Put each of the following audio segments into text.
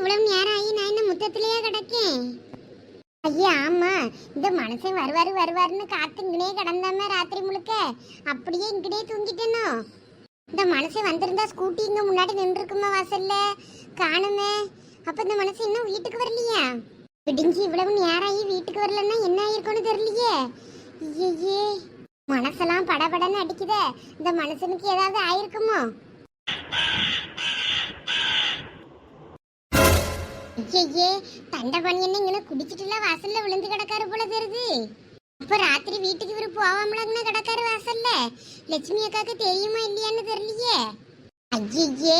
இவ்வளவு நேரம் ஆகி நான் என்ன முத்தத்திலேயே கிடக்கேன். ஐயா ஆமா. இந்த மனுஷன் வருவாரு வருவாருன்னு காத்துங்கனே கிடந்தாம ராத்திரி முழுக்க. அப்படியே இங்கனே தூங்கிட்டேனோ. இந்த மனுஷன் வந்திருந்தா ஸ்கூட்டி இங்க முன்னாடி நின்றுருக்குமா வாசல்ல? காணுமே. அப்ப இந்த மனுஷன் இன்னும் வீட்டுக்கு வரலையா? விடிஞ்சு இவ்வளவு நேரம் ஆகி வீட்டுக்கு வரலன்னா என்ன ஆயிருக்கும்னு தெரியலையே. ஐயே மனசெல்லாம் படபடன்னு அடிக்குதே. இந்த மனுஷனுக்கு ஏதாவது ஆயிருக்குமோ? ஐயே தண்டை பண்ணியன்னு இங்கே குடிச்சிட்டுல வாசல்ல விழுந்து கிடக்காரு போல தெரியுது. அப்ப ராத்திரி வீட்டுக்கு இவரு போவாமலன்னு கிடக்காரு வாசல்ல? லட்சுமி அக்காக்கு தெரியுமா இல்லையான்னு தெரியலையே. ஐயே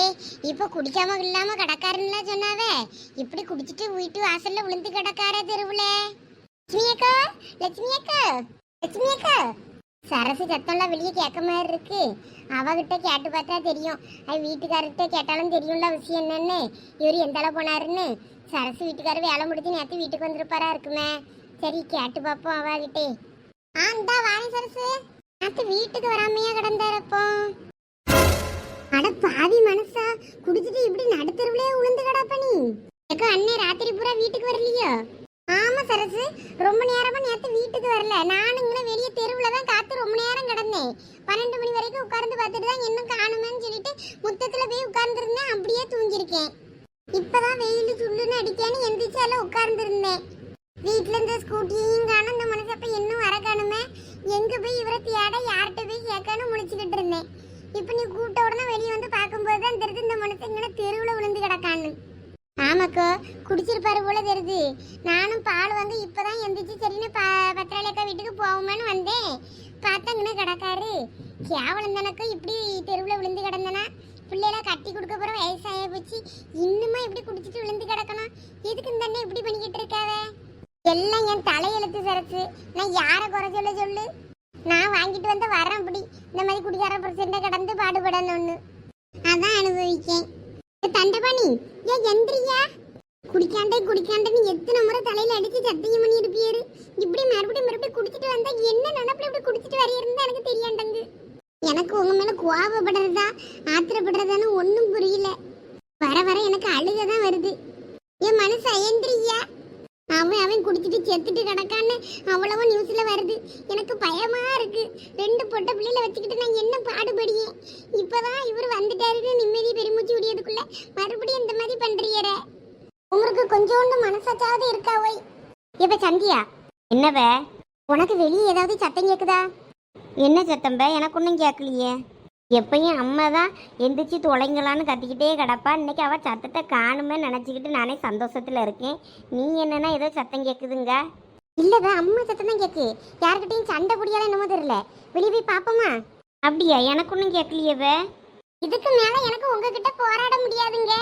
இப்ப குடிக்காம இல்லாம கிடக்காருன்னா சொன்னாவே இப்படி குடிச்சிட்டு வீட்டு வாசல்ல விழுந்து கிடக்காரே தெருவுல. லட்சுமி அக்கா லட்சுமி அக்கா லட்சுமி அக்கா. சரசு சத்தம்லாம் வெளியே கேட்க மாதிரி இருக்கு. அவகிட்ட கேட்டு பார்த்தா தெரியும். அது வீட்டுக்காரர்கிட்ட கேட்டாலும் தெரியும்ல விஷயம் என்னன்னு. இவர் எந்த அளவு போனாருன்னு. சரசு வீட்டுக்காரர் வேலை முடிஞ்சு நேற்று வீட்டுக்கு வந்திருப்பாரா இருக்குமே. சரி கேட்டு பார்ப்போம் அவகிட்டே. ஆ இந்தா வாணி சரசு. நேற்று வீட்டுக்கு வராமையா கிடந்தாரப்போ அட பாவி மனசா. குடிச்சிட்டு இப்படி நடுத்தருவிலே உளுந்து கிடப்ப நீ. ஏக்கா அண்ணே ராத்திரி பூரா வீட்டுக்கு வரலையோ? ஆமா சரசு ரொம்ப நேரமா நேத்து வீட்டுக்கு வரல. நானும் இங்கே வெளியே தெருவில் தான் காத்து ரொம்ப நேரம் கிடந்தேன். பன்னெண்டு மணி வரைக்கும் உட்கார்ந்து பார்த்துட்டு தான் இன்னும் காணுமேன்னு சொல்லிட்டு முத்தத்துல போய் உட்கார்ந்துருந்தேன். அப்படியே தூங்கியிருக்கேன். இப்பதான் வெயில் சுள்ளுன்னு அடிக்கான்னு எந்திரிச்சால உட்கார்ந்துருந்தேன். வீட்டில் இந்த ஸ்கூட்டியையும் காணும் இந்த மனுஷப்ப இன்னும் வர காணுமே? எங்க போய் இவரை தேட யார்கிட்ட போய் கேட்கணும் முடிச்சுக்கிட்டு இருந்தேன். இப்போ நீ கூப்பிட்ட உடனே வெளியே வந்து பார்க்கும்போது தான் தெரிஞ்சு இந்த மனுஷன் இங்கே தெருவில் விழுந்து குடிச்சிருப்பாரு போல தெரியுது. நானும் பால் வந்து இப்பதான் எந்திரிச்சு சரின்னு ப பத்திராளியக்கா வீட்டுக்கு போவோமேன்னு வந்தேன். பார்த்தங்கன்னு கிடக்காரு. கேவலம் தனக்கு இப்படி தெருவில் விழுந்து கிடந்தனா? பிள்ளைலாம் கட்டி கொடுக்க போற வயசாய போச்சு. இன்னுமா இப்படி குடிச்சிட்டு விழுந்து கிடக்கணும்? எதுக்கு இந்த அண்ணன் இப்படி பண்ணிக்கிட்டு இருக்காவே? எல்லாம் என் தலையெழுத்து சரசு. நான் யாரை குறை சொல்ல சொல்லு? நான் வாங்கிட்டு வந்த வரேன் அப்படி இந்த மாதிரி குடிக்கார பிரச்சனை கிடந்து பாடுபடணும்னு. அதான் அனுபவிக்கேன் தண்டபாணி ஏன் எந்திரியா? குடிக்காண்டே குடிக்காண்டேன்னு எத்தனை முறை தலையில அடிச்சு சத்தியம் பண்ணி இருப்பியாரு இப்படி மறுபடியும் மறுபடியும் குடிச்சிட்டு வந்தா என்ன நினப்புல இப்படி குடிச்சிட்டு வரையிருந்தா எனக்கு தெரியாண்டங்க. எனக்கு உங்க மேல கோவப்படுறதா ஆத்திரப்படுறதான்னு ஒன்றும் புரியல. வர வர எனக்கு அழுக தான் வருது. என் மனசு எந்திரியா அவன் அவன் குடிச்சிட்டு செத்துட்டு கிடக்கான்னு அவ்வளவோ நியூஸ்ல வருது. எனக்கு பயமா இருக்கு. ரெண்டு பொட்ட பிள்ளையில வச்சுக்கிட்டு நான் என்ன பாடுபடியேன் இப்பதான் இவர் வந்துட்டாருன்னு நிம்மதி பெருமூச்சு விடியதுக்குள்ள மறுபடியும் இந்த மாதிரி பண்றீரே உங்களுக்கு கொஞ்சோண்டு மனசாச்சாவது இருக்கா ஒய் இப்ப சந்தியா? என்னவே? உனக்கு வெளியே ஏதாவது சத்தம் கேக்குதா? என்ன சத்தம்பே எனக்கு ஒன்றும் கேட்கலையே எப்பயும் அம்மா தான் எந்திரிச்சு தொலைங்களான்னு கத்திக்கிட்டே கிடப்பா. இன்னைக்கு அவள் சத்தத்தை காணுமே நினச்சிக்கிட்டு நானே சந்தோஷத்தில் இருக்கேன். நீ என்னன்னா ஏதோ சத்தம் கேட்குதுங்க இல்லைதான் அம்மா சத்தம் தான் கேட்கு யார்கிட்டயும் சண்டை புடியால என்னமோ தெரியல. வெளியே போய் பார்ப்போமா அப்படியா? எனக்கு ஒன்றும் கேட்கலையவே இதுக்கு மேலே எனக்கு உங்ககிட்ட போராட முடியாதுங்க.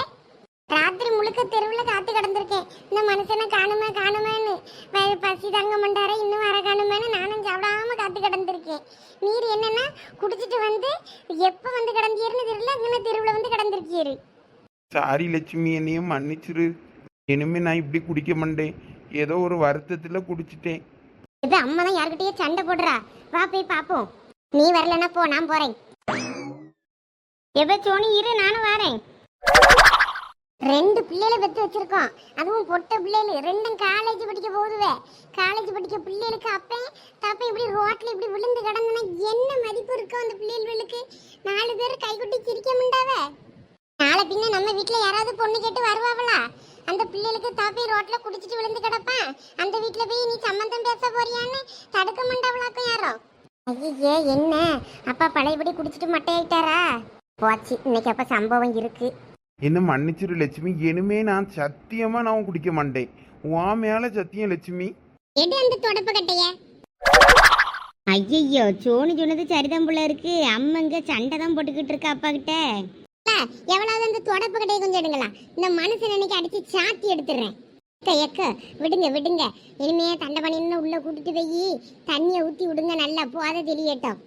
ராத்திரி முழுக்க தெருவுல காத்து கிடந்திருக்கேன். இந்த மனுஷனை காணுமே காணுமேன்னு. பசி தங்க மாட்டாரே இன்னும் வர காணுமேன்னு நானும் சாப்பிடாம காத்து கிடந்திருக்கேன். நீர் என்னன்னா குடிச்சிட்டு வந்து எப்ப வந்து கிடந்தீர்னு தெரியல அங்கே தெருவுல வந்து கிடந்திருக்கீரு. சாரி லட்சுமி என்னையும் மன்னிச்சிரு. இனிமே நான் இப்படி குடிக்க மாட்டேன். ஏதோ ஒரு வருத்தத்தில் குடிச்சிட்டேன். இது அம்மா தான் யார்கிட்டயே சண்டை போடுறா. வா போய் பாப்போம். நீ வரலன்னா போ நான் போறேன். எப்போ சோனி இரு நானும் வரேன். ரெண்டு பிள்ளைகளை பெற்று வச்சிருக்கோம். அதுவும் பொட்ட பிள்ளைகள் ரெண்டும் காலேஜ் படிக்க போகுதுவே. காலேஜ் படிக்க பிள்ளைகளுக்கு அப்பே தப்ப இப்படி ரோட்டில் இப்படி விழுந்து கிடந்தனா என்ன மதிப்பு இருக்கும் அந்த பிள்ளைகளுக்கு? நாலு பேர் கைகுட்டி சிரிக்க முண்டாவே? நாளை பின்ன நம்ம வீட்டில் யாராவது பொண்ணு கேட்டு வருவாங்களா அந்த பிள்ளைகளுக்கு தப்பி ரோட்டில் குடிச்சிட்டு விழுந்து கிடப்பான். அந்த வீட்டில் போய் நீ சம்மந்தம் பேச போறியான்னு தடுக்க மாட்டாவளாக்கும் யாரோ? ஐயே என்ன? அப்பா பழையபடி குடிச்சிட்டு மட்டையாயிட்டாரா? போச்சு இன்னைக்கு அப்போ சம்பவம் இருக்குது என்ன மன்னிச்சிரு லட்சுமி. இனிமே நான் சத்தியமாக நான் குடிக்க மாட்டேன். உன் மேலே சத்தியம் லட்சுமி. எடு அந்த தொடப்பு கட்டைய? ஐயையோ சோனி சொன்னது சரிதான் போல இருக்கு. அம்மங்க சண்டை தான் போட்டுக்கிட்டு இருக்கா அப்பா கிட்ட. எவ்வளவு அந்த தொடப்பு கட்டையை கொஞ்சம் எடுங்களா. இந்த மனுஷன் இன்னைக்கு அடிச்சு சாத்தி எடுத்துடுறேன். எக்க, விடுங்க விடுங்க. இனிமே தண்டை பண்ணின்னு உள்ள கூட்டிட்டு போய் தண்ணியை ஊத்தி விடுங்க. நல்லா போத தெளியட்டும்.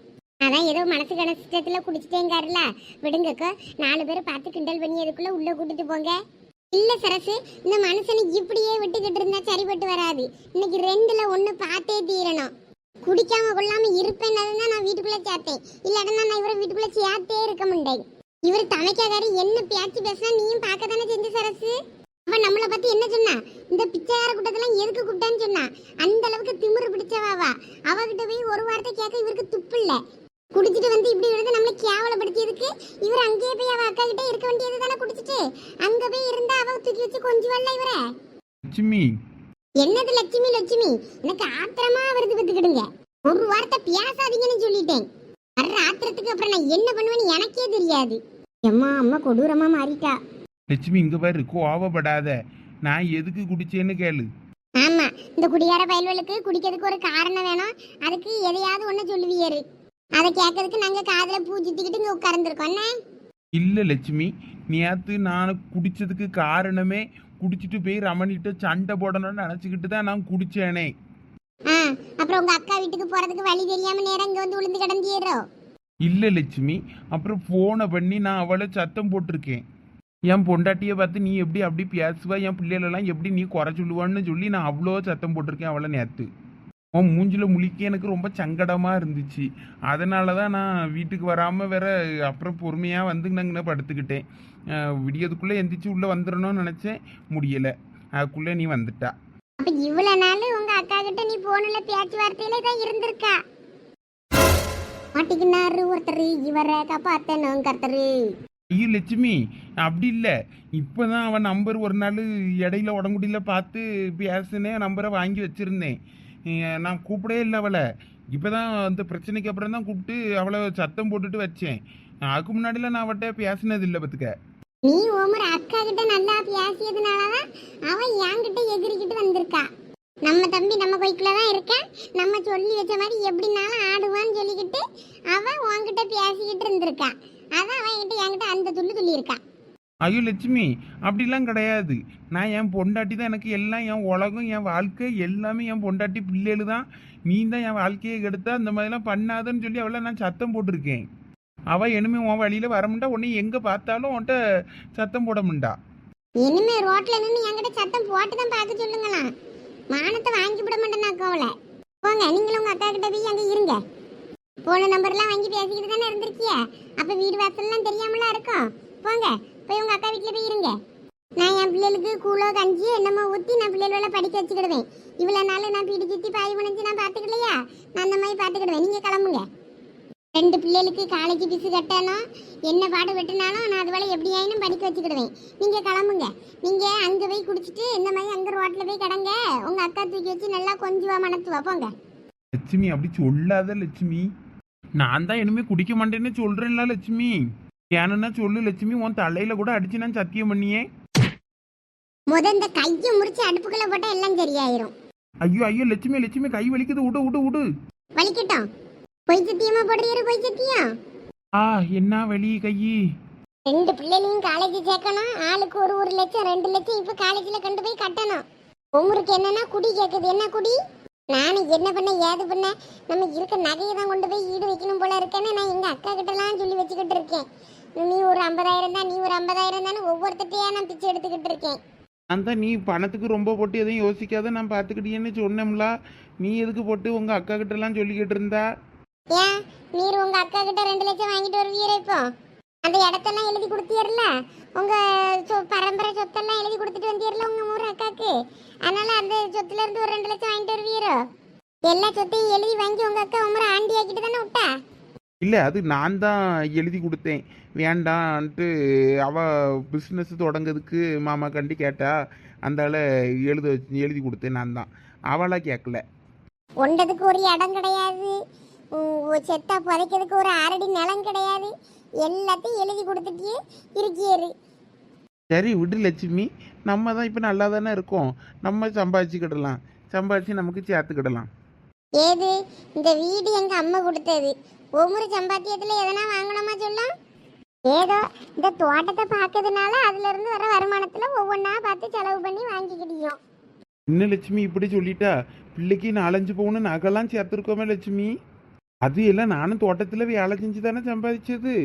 அதான் ஏதோ மனசு கணத்துல குடிச்சிட்டேங்காருல. விடுங்கக்கோ. நாலு பேரை பார்த்து கிண்டல் பண்ணி அதுக்குள்ள உள்ள கூட்டிட்டு போங்க. இல்ல சரசு இந்த மனுஷனை இப்படியே விட்டுக்கிட்டு இருந்தா சரிபட்டு வராது. இன்னைக்கு ரெண்டுல ஒண்ணு பார்த்தே தீரணும். குடிக்காம கொள்ளாம இருப்பேன் தான் நான் வீட்டுக்குள்ள சேர்த்தேன். இல்லாட்டா நான் இவரை வீட்டுக்குள்ள சேர்த்தே இருக்க முடியாது இவர் தமைக்காதாரு என்ன பேச்சு பேசினா நீயும் பார்க்க தானே செஞ்சு சரசு? அவ நம்மளை பத்தி என்ன சொன்னா? இந்த பிச்சைக்கார கூட்டத்தெல்லாம் எதுக்கு கூப்பிட்டான்னு சொன்னா? அந்த அளவுக்கு திமிரு பிடிச்சவாவா அவகிட்ட போய் ஒரு வார்த்தை கேட்க இவருக்கு துப்பு இல்ல. குடிச்சிட்டு வந்து இப்படி விழுந்து நம்மளை கேவலப்படுத்தியதுக்கு இவர் அங்கேயே போய் அவ அக்கா கிட்ட இருக்க வேண்டியது தானே குடிச்சிட்டு? அங்க போய் இருந்தா அவ தூக்கி வச்சு கொஞ்சுவல்ல இவரை? லட்சுமி. என்னது லட்சுமி லட்சுமி? எனக்கு ஆத்திரமா வருது பத்துக்கிடுங்க ஒரு வார்த்தை பேசாதீங்கன்னு சொல்லிட்டேன். வர்ற ஆத்திரத்துக்கு அப்புறம் நான் என்ன பண்ணுவேன்னு எனக்கே தெரியாது. அம்மா அம்மா கொடூரமா மாறிட்டா. லட்சுமி இங்க பாரு கோவப்படாத. நான் எதுக்கு குடிச்சேன்னு கேளு. ஆமா இந்த குடியார பயல்களுக்கு குடிக்கிறதுக்கு ஒரு காரணம் வேணும். அதுக்கு எதையாவது ஒண்ணு சொல்லுவியாரு. அதை கேட்கறதுக்கு நாங்க காதுல பூ சுத்திக்கிட்டு இங்க உட்கார்ந்துருக்கோம். என்ன? இல்ல லட்சுமி. நேத்து நான் குடிச்சதுக்கு காரணமே குடிச்சிட்டு போய் ரமணிட்ட சண்டை போடணும்னு நினச்சிக்கிட்டு தான் நான் குடிச்சேனே. ஆ அப்புறம் உங்க அக்கா வீட்டுக்கு போறதுக்கு வழி தெரியாம நேரம் இங்க வந்து விழுந்து கிடந்தீரோ? இல்ல லட்சுமி. அப்புறம் ஃபோனை பண்ணி நான் அவளை சத்தம் போட்டிருக்கேன். என் பொண்டாட்டியை பார்த்து நீ எப்படி அப்படி பேசுவா? என் பிள்ளைகளெல்லாம் எப்படி நீ குறை சொல்லுவான்னு சொல்லி நான் அவ்வளோ சத்தம் போட்டிருக்கேன் அவளை நேற்று உன் மூஞ்சில முழிக்க எனக்கு ரொம்ப சங்கடமாக இருந்துச்சு. அதனால தான் நான் வீட்டுக்கு வராமல் வேற அப்புறம் பொறுமையாக வந்து நாங்கள் படுத்துக்கிட்டேன். விடியதுக்குள்ளே எந்திரிச்சு உள்ளே வந்துடணும்னு நினச்சேன். முடியலை. அதுக்குள்ளே நீ வந்துட்டா. அப்ப இவ்வளவு நாள் உங்க அக்கா கிட்ட நீ போனல பேச்சுவார்த்தையில தான் இருந்திருக்கா. மாட்டிக்கினாரு ஒருத்தர். இவரை காப்பாத்தணும் கர்த்தரு. ஐயோ லட்சுமி அப்படி இல்லை. இப்போ தான் அவன் நம்பர் ஒரு நாள் இடையில உடம்புடியில் பார்த்து பேசுனேன் நம்பரை வாங்கி வச்சுருந்தேன். நான் கூப்பிடவே இல்லை அவளை. இப்போ தான் அந்த பிரச்சனைக்கு அப்புறம் தான் கூப்பிட்டு அவளை சத்தம் போட்டுட்டு வச்சேன். அதுக்கு முன்னாடிலாம் நான் அவட்ட பேசினது இல்லை பத்துக்க நீ ஓமர் அக்கா கிட்ட நல்லா பேசியதுனாலதான் அவன் என்கிட்ட எகிரிக்கிட்டு வந்திருக்கா. நம்ம தம்பி நம்ம கொய்க்குள்ள தான் இருக்கேன். நம்ம சொல்லி வச்ச மாதிரி எப்படினாலும் ஆடுவான்னு சொல்லிக்கிட்டு அவன் உன்கிட்ட பேசிக்கிட்டு இருந்திருக்கா. அதான் அவன் என்கிட்ட என்கிட்ட அந்த துள்ளு துள்ளி ஐயோ லட்சுமி அப்படிலாம் கிடையாது. நான் என் பொண்டாட்டி தான் எனக்கு எல்லாம் என் உலகம் என் வாழ்க்கை எல்லாமே என் பொண்டாட்டி பிள்ளைகள் தான். நீ தான் என் வாழ்க்கையை கெடுத்தா அந்த மாதிரிலாம் பண்ணாதன்னு சொல்லி அவளை நான் சத்தம் போட்டிருக்கேன். அவள் இனிமே உன் வழியில் வரமுண்டா உன்னை எங்கே பார்த்தாலும் உன்கிட்ட சத்தம் போட முண்டா இனிமே ரோட்ல நின்று என்கிட்ட சத்தம் போட்டு தான் பார்க்க சொல்லுங்களாம். மானத்தை வாங்கி விட மாட்டேன் அவளை. போங்க நீங்களும் உங்கள் அக்கா கிட்ட போய் அங்கே இருங்க. போன நம்பர்லாம் வாங்கி பேசிக்கிட்டு தானே இருந்திருக்கிய? அப்போ வீடு வாசல்லாம் தெரியாமலாம் இருக்கும் போங்க போய் உங்க அக்கா வீட்டுல போய் இருங்க. நான் என் பிள்ளைகளுக்கு கூழோ கஞ்சி என்னமோ ஊத்தி நான் பிள்ளைகளோட படிக்க வச்சுக்கிடுவேன். இவ்வளவு நாள் நான் பீடி சுத்தி பாய் புனைஞ்சு நான் பாத்துக்கலையா நான் அந்த மாதிரி பாத்துக்கிடுவேன் நீங்க கிளம்புங்க. ரெண்டு பிள்ளைகளுக்கு காலேஜ் ஃபீஸ் கட்டணும். என்ன பாடு வெட்டினாலும் நான் அது எப்படி ஆயினும் படிக்க வச்சுக்கிடுவேன். நீங்க கிளம்புங்க. நீங்க அங்க போய் குடிச்சிட்டு இந்த மாதிரி அங்க ரோட்ல போய் கிடங்க. உங்க அக்கா தூக்கி வச்சு நல்லா கொஞ்சுவா மனத்துவா போங்க. லட்சுமி அப்படி சொல்லாத லட்சுமி. நான் தான் இனிமே குடிக்க மாட்டேன்னு சொல்றேன்ல லட்சுமி. ஏன்னா சொல்லு லட்சுமி உன் தலையில கூட அடிச்சு நான் சத்தியம் பண்ணியே. முத இந்த கையை முறிச்சு அடுப்புக்குள்ள போட்டா எல்லாம் சரியாயிரும். ஐயோ ஐயோ லட்சுமி லட்சுமி கை வலிக்குது. விடு விடு விடு வலிக்கட்டும். பொய் சத்தியமா போடுறீரு பொய் சத்தியம் ஆ என்ன வலி கை? ரெண்டு பிள்ளைகளையும் காலேஜ் சேர்க்கணும். ஆளுக்கு ஒரு ஒரு லட்சம் ரெண்டு லட்சம் இப்ப காலேஜ்ல கொண்டு போய் கட்டணும். உங்களுக்கு என்னன்னா குடி கேக்குது. என்ன குடி? நானும் என்ன பண்ண ஏது பண்ண? நம்ம இருக்க நகையை தான் கொண்டு போய் ஈடு வைக்கணும் போல இருக்கேன்னு நான் எங்க அக்கா கிட்டலாம் சொல்லி வச்சுக்கிட்டு இருக்கேன். நீ ஒரு ஐம்பதாயிரம் தான் நீ ஒரு ஐம்பதாயிரம் தானே ஒவ்வொருத்தையா நான் பிச்சை எடுத்துக்கிட்டு இருக்கேன். அந்த நீ பணத்துக்கு ரொம்ப போட்டு எதையும் யோசிக்காத நான் பார்த்துக்கிட்டேன்னு சொன்னோம்ல. நீ எதுக்கு போட்டு உங்க அக்கா கிட்ட எல்லாம் சொல்லிக்கிட்டு இருந்தா? ஏன்? நீர் உங்க அக்கா கிட்ட ரெண்டு லட்சம் வாங்கிட்டு வருவீரா இப்போ. அந்த இடத்தெல்லாம் எழுதி கொடுத்தீர்ல? உங்க சொ- பரம்பரை சொத்தெல்லாம் எழுதி கொடுத்துட்டு வந்தீர்ல உங்க மூணு அக்காக்கு? அதனால அந்த சொத்துல இருந்து ஒரு ரெண்டு லட்சம் வாங்கிட்டு வருவீரோ? எல்லா சொத்தையும் எழுதி வாங்கி உங்க அக்கா உமரை ஆண்டி ஆக்கிட்டு தானே விட்டா? இல்லை அது நான் தான் எழுதி கொடுத்தேன். வேண்டான்ட்டு அவ பிஸ்னஸ் தொடங்கிறதுக்கு மாமா கண்டி கேட்டா அந்தால எழுத எழுதி கொடுத்தேன் நான் தான். அவளாக கேட்கல ஒன்றதுக்கு ஒரு இடம் கிடையாது. செத்தா புதைக்கிறதுக்கு ஒரு அரடி நிலம் கிடையாது. எல்லாத்தையும் எழுதி கொடுத்துட்டே இருக்கியாரு சரி விடு லட்சுமி. நம்ம தான் இப்போ நல்லா தானே இருக்கோம். நம்ம சம்பாதிச்சுக்கிடலாம். சம்பாதிச்சு நமக்கு சேர்த்துக்கிடலாம். ஏது? இந்த வீடு எங்க அம்மா கொடுத்தது. ஒவ்வொரு சம்பாத்தியத்துல எதனா வாங்கணுமா சொல்லும்? ஏதோ இந்த தோட்டத்தை பார்க்கறதுனால அதுல இருந்து வர வருமானத்துல ஒவ்வொன்றா பார்த்து செலவு பண்ணி வாங்கிக்கிட்டியோம். என்ன லட்சுமி இப்படி சொல்லிட்டா? பிள்ளைக்கு நாலஞ்சு பவுன் நகைலாம் சேர்த்துருக்கோமே லட்சுமி. அது எல்லாம் நானும் தோட்டத்தில் வேலை செஞ்சு தானே சம்பாதிச்சது.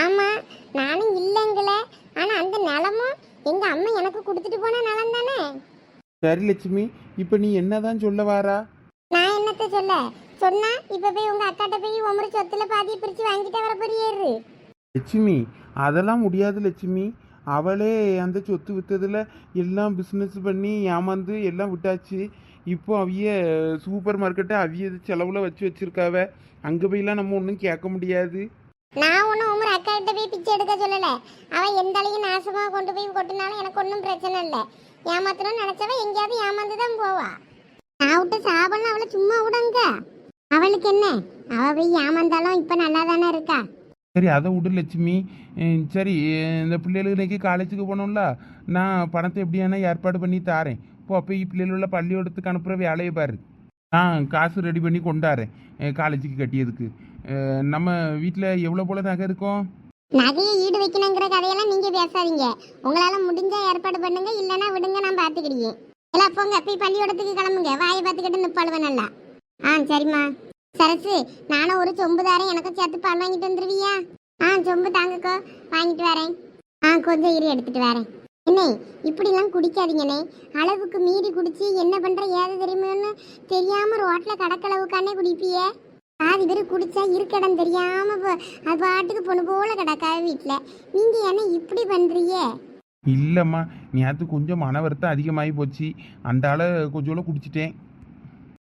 ஆமா நானும் இல்லைங்கள. ஆனா அந்த நிலமும் எங்க அம்மா எனக்கு கொடுத்துட்டு போன நிலம் தானே? சரி லட்சுமி இப்போ நீ என்னதான் சொல்ல வாரா நான் என்னத்த சொல்ல? சொன்னா இப்ப போய் உங்க அக்காட்ட போய் ஒவ்வொரு சொத்துல பாதியை பிரிச்சு வாங்கிட்டு வர போறியேரு லட்சுமி அதெல்லாம் முடியாது லட்சுமி. அவளே அந்த சொத்து விற்றதில் எல்லாம் பிஸ்னஸ் பண்ணி ஏமாந்து எல்லாம் விட்டாச்சு. இப்போ அவிய சூப்பர் மார்க்கெட்டை அவிய செலவில் வச்சு வச்சிருக்காவ. அங்கே போயெல்லாம் நம்ம ஒன்றும் கேட்க முடியாது. நான் ஒன்றும் உமர் அக்கா கிட்ட போய் பிச்சை எடுக்க சொல்லலை. அவன் எந்த அளவுக்கு நாசமாக கொண்டு போய் கொட்டினாலும் எனக்கு ஒன்றும் பிரச்சனை இல்லை. ஏமாத்தணும்னு நினச்சவ எங்கேயாவது ஏமாந்து தான் போவா. நான் விட்டு சாப்பிடலாம் அவளை சும்மா விடுங்க அவளுக்கு என்ன? அவள் போய் ஏமாந்தாலும் இப்போ நல்லா தானே இருக்கா? சரி அதை விடு லட்சுமி. அஹ் சரி இந்த பிள்ளைகளுக்கு இன்னைக்கு காலேஜுக்கு போகணும்ல? நான் பணத்தை எப்படியானா ஏற்பாடு பண்ணி தாரேன். போ அப்போ பிள்ளைகள பள்ளியோடத்துக்கு அனுப்புகிற வேலையை பாரு. நான் காசு ரெடி பண்ணி கொண்டாரேன் அஹ் காலேஜுக்கு கட்டியதுக்கு. அஹ் நம்ம வீட்டில் எவ்வளோ போல நகை இருக்கும்? நகையை ஈடு வைக்கணுங்கிற கதையெல்லாம் நீங்க பேசாதீங்க. உங்களால முடிஞ்சா ஏற்பாடு பண்ணுங்க இல்லைன்னா விடுங்க நான் பாத்துக்கிடுங்க எல்லாம் போங்க போய் பள்ளியோடத்துக்கு கிளம்புங்க. வாயை பார்த்துக்கிட்டு நிப்பாளுவேன் நல்லா. ஆ சரிம்மா. சரசு நானும் ஒரு சொம்பு தாரேன். எனக்கும் சேர்த்து பால் வாங்கிட்டு வந்துருவியா? ஆ சொம்பு தாங்கக்கோ. வாங்கிட்டு வரேன். ஆ கொஞ்சம் இரு எடுத்துட்டு வரேன். என்ன இப்படிலாம் குடிக்காதீங்கண்ணே. அளவுக்கு மீறி குடிச்சு என்ன பண்ற ஏது தெரியுமோன்னு தெரியாம ரோட்ல கடக்களவுக்கானே குடிப்பியே. பாதி பேர் குடிச்சா இருக்கடம் தெரியாம போ- அது பாட்டுக்கு பொண்ணு போல கிடக்கா வீட்டுல நீங்க என்ன இப்படி பண்றீங்க? இல்லைம்மா நேற்று கொஞ்சம் மன வருத்தம் அதிகமாகி போச்சு. அந்த ஆளை கொஞ்சோல குடிச்சிட்டேன்.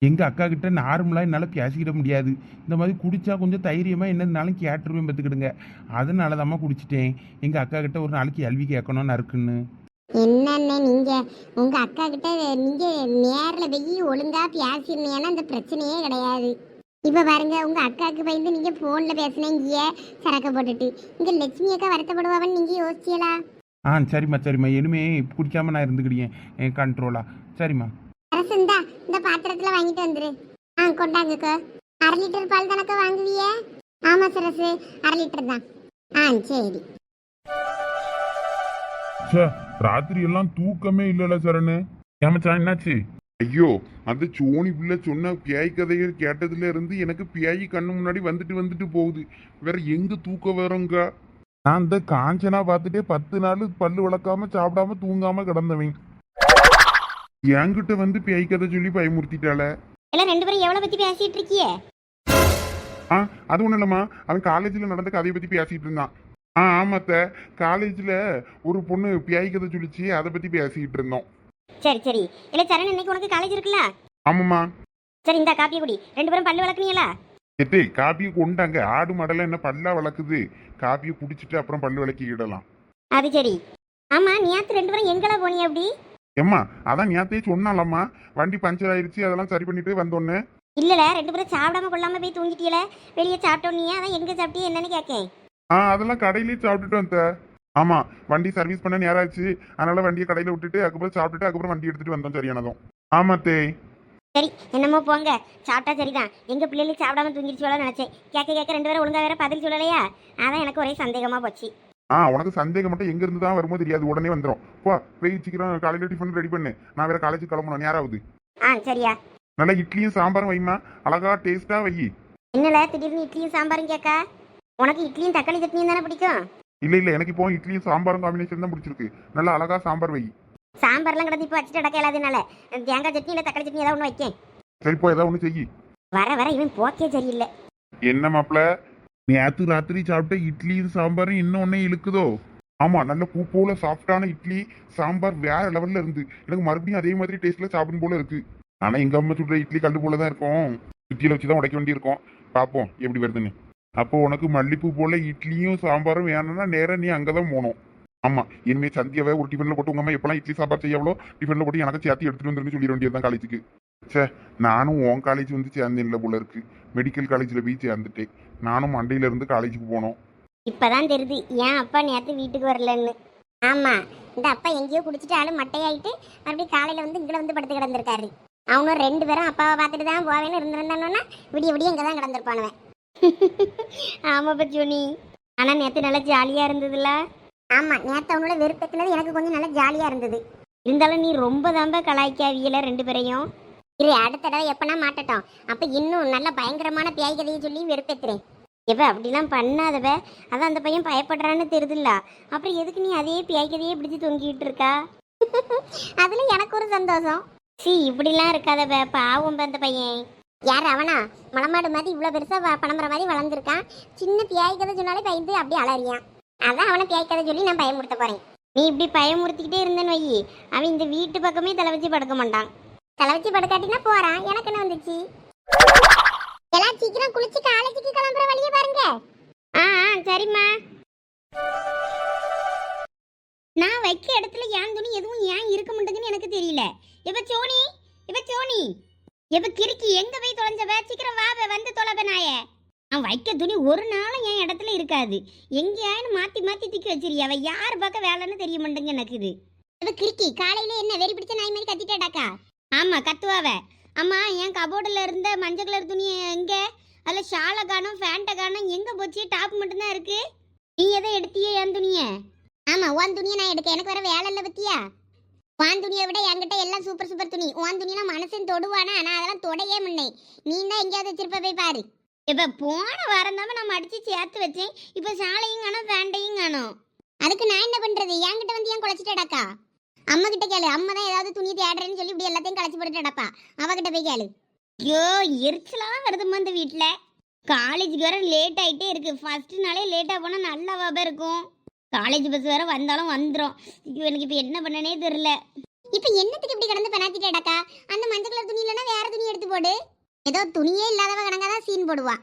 எங்கள் அக்கா கிட்ட நார்மலாக என்னால் பேசிக்கிட முடியாது. இந்த மாதிரி குடித்தா கொஞ்சம் தைரியமாக என்னதுனாலும் கேட்டுருவேன் பார்த்துக்கிடுங்க. அதனால தாம்மா குடிச்சிட்டேன். எங்கள் அக்கா கிட்ட ஒரு நாளைக்கு கேள்வி கேட்கணும் நறுக்குன்னு. என்னண்ணே நீங்க? உங்க அக்கா கிட்ட நீங்க நேர்ல போய் ஒழுங்கா பேசிருந்தீங்கன்னா அந்த பிரச்சனையே கிடையாது. இப்ப பாருங்க உங்க அக்காவுக்கு பயந்து நீங்க போன்ல பேசுனீங்க சரக்க போட்டுட்டு. இங்க லட்சுமி அக்கா வருத்தப்படுவான்னு நீங்க யோசிச்சீங்களா ஆ சரிம்மா சரிம்மா. இனிமே குடிக்காம நான் இருந்துக்கிடியேன் கண்ட்ரோலா சரிம்மா. அரசு இந்தா இந்த பாத்திரத்துல வாங்கிட்டு வந்துரு. ஆ கொண்டாங்கக்கா அரை லிட்டர் பால் தானக்கா வாங்குவிய? ஆமா சரசு. அரை லிட்டர் தான். ஆ சரி. ச்சே ராத்திரி எல்லாம் தூக்கமே இல்லல சரணு. ஏமச்சான் என்னாச்சு? ஐயோ அந்த சோனி பிள்ளை சொன்ன பியாய் கதைகள் கேட்டதுல இருந்து எனக்கு பியாய் கண்ணு முன்னாடி வந்துட்டு வந்துட்டு போகுது. வேற எங்க தூக்கம் வருங்க? நான் இந்த காஞ்சனா பார்த்துட்டே பத்து நாள் பல்லு விளக்காம சாப்பிடாம தூங்காம கிடந்தவன். என்கிட்ட வந்து பியாய் கதை சொல்லி பயமுறுத்திட்டாள. எல்லாம் ரெண்டு பேரும் எவ்வளோ பற்றி பேசிட்டு இருக்கியே? ஆ அது ஒண்ணும் இல்லம்மா. அவன் காலேஜ்ல நடந்த கதையை பத்தி பேசிட்டு இருந்தான். ஆ ஆமாத்த. காலேஜ்ல ஒரு பொண்ணு பியாய் கதை சொல்லிச்சு அதை பத்தி பேசிட்டு இருந்தோம். சரி சரி. இல்லை சரண் இன்னைக்கு உனக்கு காலேஜ் இருக்குல்ல? ஆமாம்மா. சரி இந்த காப்பியை குடி. ரெண்டு பேரும் பல்லு விளக்குனீங்களா எத்தே காப்பியை கொண்டாங்க. ஆடு மாடெல்லாம் என்ன பல்லா வளர்க்குது? காப்பியை குடிச்சிட்டு அப்புறம் பல்லு விளக்கிக்கிடலாம் அது சரி. ஆமாம் நேற்று ரெண்டு பேரும் எங்கெல்லாம் போனீங்க அப்படி? ஏம்மா அதான் நேத்தையே சொன்னாலம்மா வண்டி பஞ்சர் ஆயிருச்சு அதெல்லாம் சரி பண்ணிட்டு வந்தோன்னே. இல்லைல ரெண்டு பேரும் சாப்பிடாம கொள்ளாம போய் தூங்கிட்டீல வெளியே சாப்பிட்டோம் நீ அதான் எங்கே சாப்பிட்டியே என்னன்னு கேட்கேன் ஆ அதெல்லாம் கடையிலேயே சாப்பிட்டுட்டு வந்த. ஆமா வண்டி சர்வீஸ் பண்ண நேரம் ஆச்சு அதனால வண்டியை கடையில விட்டுட்டு அதுக்கப்புறம் சாப்பிட்டுட்டு அதுக்கப்புறம் வண்டி எடுத்துட்டு வந்தோம் சரியானதும். ஆமா தே. சரி என்னமோ போங்க. சாப்பிட்டா சரிதான். எங்கள் பிள்ளைகளுக்கு சாப்பிடாம தூங்கிடுச்சோல நினச்சேன். கேட்க கேட்க ரெண்டு பேரும் ஒழுங்கா வேற பதில் சொல்லலையா? அதான் எனக்கு ஒரே சந்தேகமாக போச்சு. ஆ உனக்கு சந்தேகம் மட்டும் எங்க இருந்து தான் வருமோ தெரியாது. உடனே வந்துடும் போ போய் சீக்கிரம் காலையில டிஃபன் ரெடி பண்ணு. நான் வேற காலேஜ் கிளம்பணும். நேராகுது ஆ சரியா. நல்லா இட்லியும் சாம்பாரும் வைமா அழகா டேஸ்டா வை. என்னல? திடீர்னு இட்லியும் சாம்பாரும் கேட்கா? உனக்கு இட்லியும் தக்காளி சட்னியும் தானே பிடிக்கும்? இல்ல இல்ல. எனக்கு இப்போ இட்லியும் சாம்பாரும் காம்பினேஷன் தான் பிடிச்சிருக்கு. நல்லா அழகா சாம்பார் வை. சாம்பார்லாம் கிடந்து இப்போ வச்சுட்டு அடக்க இல்லாதனால தேங்காய் சட்னி இல்லை தக்காளி சட்னி ஏதாவது ஒன்று வைக்கேன். சரி போ ஏதாவது ஒன்று செய்யி வர வர இவன் போக்கே சரியில்லை. என்ன மாப்பிள? நேத்து ராத்திரி சாப்பிட்ட இட்லி சாம்பாரும் இன்னொன்னே இழுக்குதோ? ஆமா நல்ல பூ போல சாஃப்டான இட்லி சாம்பார் வேற லெவல்ல இருந்து. எனக்கு மறுபடியும் அதே மாதிரி டேஸ்ட்ல சாப்பிடும் போல இருக்கு. ஆனா எங்க அம்மா சுடுற இட்லி கல்லு போல தான் இருக்கும். சுத்தியில வச்சு தான் உடைக்க வேண்டியிருக்கும். பார்ப்போம் எப்படி வருதுன்னு. அப்போ உனக்கு மல்லிப்பூ போல இட்லியும் சாம்பாரும் வேணும்னா நேரம் நீ அங்கதான் போகணும். ஆமா இனிமே சந்தியாவை ஒரு டிஃபன்ல போட்டு உங்க அம்மா எப்பெல்லாம் இட்லி சாம்பார் செய்யவளோ டிஃபன்ல போட்டு எனக்கு சேர்த்து எடுத்துட்டு வந்துருந்து சொல்லிட வேண்டியதுதான் காலேஜுக்கு சே நானும் உன் காலேஜ் வந்து சேர்ந்தேன்ல போல இருக்கு. மெடிக்கல் காலேஜ்ல போய் சேர்ந்துட்டேன். நானும் மண்டையில இருந்து காலேஜுக்கு போனோம். இப்பதான் தெரியுது ஏன் அப்பா நேற்று வீட்டுக்கு வரலன்னு. ஆமா இந்த அப்பா எங்கேயோ குடிச்சிட்டு ஆளு மட்டையாயிட்டு மறுபடியும் காலையில வந்து இங்கே வந்து படுத்து கிடந்திருக்காரு. அவனும் ரெண்டு பேரும் அப்பாவை பார்த்துட்டு தான் போவேன்னு இருந்திருந்தானோன்னா விடிய விடிய இங்கே தான் கிடந்திருப்பானுவேன் ஆமா பச்சோனி. ஆனா நேற்று நல்லா ஜாலியா இருந்ததுல ஆமா நேத்து அவனோட வெறுப்பேத்தினது எனக்கு கொஞ்சம் நல்லா ஜாலியா இருந்தது. இருந்தாலும் நீ ரொம்ப தாம்ப கலாய்க்காவியல ரெண்டு பேரையும்? இரு அடுத்த தடவை எப்பனா மாட்டட்டும். அப்ப இன்னும் நல்ல பயங்கரமான பேய் கதையை சொல்லி வெறுப்பேத்துறேன். எப்ப அப்படிலாம் பண்ணாதவ. அதான் அந்த பையன் பயப்படுறான்னு தெரியுதுல்ல அப்புறம் எதுக்கு நீ அதே பியாய்க்கதையே பிடிச்சி தொங்கிட்டு இருக்கா? அதுல எனக்கு ஒரு சந்தோஷம். சி இப்படிலாம் இருக்காதவ பாவம் அந்த பையன். யார் அவனா? மலமாடு மாதிரி இவ்வளோ பெருசாக பணம்புற மாதிரி வளர்ந்துருக்கான். சின்ன பியாய் கதை சொன்னாலே பயந்து அப்படியே அலறியான். அதான் அவனை பியாய் கதை சொல்லி நான் பயமுறுத்த போகிறேன் நீ இப்படி பயமுறுத்திக்கிட்டே இருந்தேன்னு வை அவன் இந்த வீட்டு பக்கமே தலை வச்சு படுக்க மாட்டான். தலை வச்சு படுக்காட்டினா போறான் எனக்கு என்ன வந்துச்சு? எல்லாம் சீக்கிரம் குளிச்சு காலேஜுக்கு கிளம்புற வழியை பாருங்க. ஆ சரிம்மா. நான் வைக்க இடத்துல ஏன் துணி எதுவும் ஏன் இருக்க மாட்டேங்குன்னு எனக்கு தெரியல. இப்ப சோனி? இப்ப சோனி? இப்ப கிறுக்கி எங்க போய் தொலைஞ்சவ? சீக்கிரம் வா வந்து தொலைப்ப நாயே. நான் வைக்க துணி ஒரு நாளும் என் இடத்துல இருக்காது. எங்கேயானு மாத்தி மாத்தி திக்கி வச்சிருக்கிய? அவ யார் பார்க்க வேலைன்னு தெரிய மாட்டேங்க எனக்கு இது. இப்ப கிறுக்கி காலையில என்ன வெறி பிடிச்ச நாய் மாதிரி கத்திட்டாடாக்கா? ஆமாம் கத்துவாவ அம்மா என் கபோர்டில் இருந்த மஞ்சள் கலர் துணி எங்கே? அதில் ஷாலை காணும் ஃபேண்ட்டை காணும் எங்கே போச்சு? டாப் மட்டும்தான் இருக்கு. நீ எதை எடுத்தியே என் துணியை? ஆமாம் உன் துணியை நான் எடுக்க. எனக்கு வேற வேலை இல்லை பத்தியா? உன் துணியை விட என்கிட்ட எல்லாம் சூப்பர் சூப்பர் துணி. உன் துணியெல்லாம் மனசன் தொடுவானா? நான் அதெல்லாம் தொடையே முன்னேன் நீ தான் எங்கேயாவது வச்சிருப்ப போய் பாரு. இப்போ போன வாரம் தான் நான் அடிச்சு சேர்த்து வச்சேன். இப்போ ஷாலையும் காணும் ஃபேண்டையும் காணும். அதுக்கு நான் என்ன பண்ணுறது என்கிட்ட வந்து ஏன் குழச்சிட்டேடாக்கா அம்மா கிட்ட கேளு. அம்மா தான் ஏதாவது துணி தேடுறேன்னு சொல்லி இப்படி எல்லாத்தையும் களைச்சு நடப்பா அவகிட்ட போய் கேளு. ஐயோ எரிச்சலாக வருதும்மா இந்த வீட்டில் காலேஜுக்கு வேற லேட் ஆகிட்டே இருக்கு. ஃபர்ஸ்ட் நாளே லேட்டாக போனால் நல்லாவாக இருக்கும். காலேஜ் பஸ் வேற வந்தாலும் வந்துடும் ஐயோ எனக்கு இப்போ என்ன பண்ணனே தெரில இப்போ என்னத்துக்கு இப்படி கிடந்து பெனாத்திட்டேடாக்கா அந்த மஞ்சள் கலர் துணி இல்லைன்னா வேற துணி எடுத்து போடு. ஏதோ துணியே இல்லாதவ கணக்காதான் சீன் போடுவா.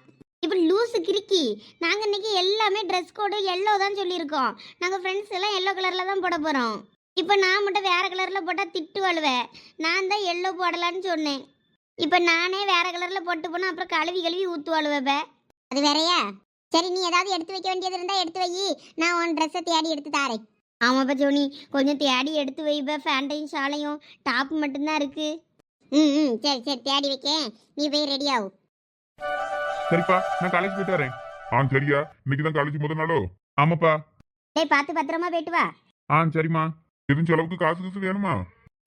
இப்போ லூசு கிறுக்கி. நாங்கள் இன்னைக்கு எல்லாமே ட்ரெஸ் கோடு எல்லோ தான் சொல்லியிருக்கோம். நாங்கள் ஃப்ரெண்ட்ஸ் எல்லாம் எல்லோ கலரில் தான் போட போகிறோம் இப்போ நான் மட்டும் வேற கலரில் போட்டால் திட்டு வாழுவேன் நான் தான் எல்லோ போடலான்னு சொன்னேன். இப்போ நானே வேற கலரில் போட்டு போனால் அப்புறம் கழுவி கழுவி ஊற்றுவாளுவேப்ப அது வேறயா? சரி நீ ஏதாவது எடுத்து வைக்க வேண்டியது இருந்தா எடுத்து வை. நான் உன் ட்ரெஸ்ஸை தேடி எடுத்து தாரேன். ஆமாப்பா ஜோனி கொஞ்சம் தேடி எடுத்து வைப்ப ஃபேண்டையும் ஷாலையும் டாப் மட்டும்தான் இருக்குது ம் ம் சரி சரி தேடி வைக்கேன். நீ போய் ரெடி ஆகும் சரிப்பா நான் காலேஜ் போயிட்டு வரேன். ஆ சரியா? இன்னைக்கு தான் காலேஜ் முதல் நாளோ? ஆமாப்பா. டேய் பார்த்து பத்திரமா போயிட்டு வா. ஆ சரிம்மா. எதுவும் செலவுக்கு காசு காசு வேணுமா?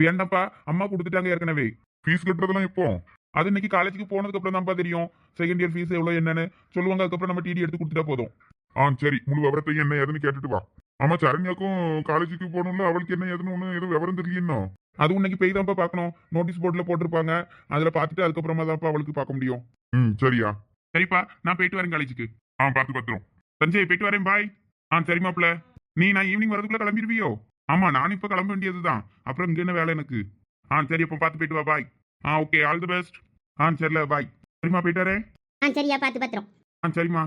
வேண்டாம்ப்பா அம்மா கொடுத்துட்டாங்க ஏற்கனவே. ஃபீஸ் கட்டுறதெல்லாம் இப்போ. அது இன்னைக்கு காலேஜுக்கு போனதுக்கு அப்புறம் தான்ப்பா தெரியும். செகண்ட் இயர் ஃபீஸ் எவ்வளோ என்னன்னு. சொல்லுவாங்க அதுக்கப்புறம் நம்ம டிடி எடுத்து கொடுத்துட்டா போதும். ஆ சரி. முழு விவரத்தையும் என்ன ஏதுன்னு கேட்டுட்டு வா. ஆமா சரண்யாக்கும் காலேஜுக்கு போகணும்ல. அவளுக்கு என்ன ஏதுன்னு ஒன்று எதுவும் விவரம் தெரியலையோ அது இன்னைக்கு போய் தான்ப்பா பார்க்கணும். நோட்டீஸ் போர்டில் போட்டிருப்பாங்க. அதில் பார்த்துட்டு அதுக்கப்புறமா தான்ப்பா அவளுக்கு பார்க்க முடியும். ம் சரியா. சரிப்பா நான் போயிட்டு வரேன் காலேஜுக்கு ஆ பார்த்து பார்த்துரும் சஞ்சய் போயிட்டு வரேன் பாய் ஆ சரி நீ நான் ஈவினிங் வரதுக்குள்ளே கிளம்பிடுவியோ ஆமா நான் இப்ப கிளம்ப வேண்டியதுதான். அப்புறம் இங்க என்ன வேலை எனக்கு? ஆ சரி அப்ப பார்த்து போயிட்டு வா பாய் ஆ ஓகே ஆல் தி பெஸ்ட் ஆ சரில பாய் சரிம்மா போயிட்டு வரேன். ஆ சரியா பார்த்து பத்திரம். ஆ சரிம்மா.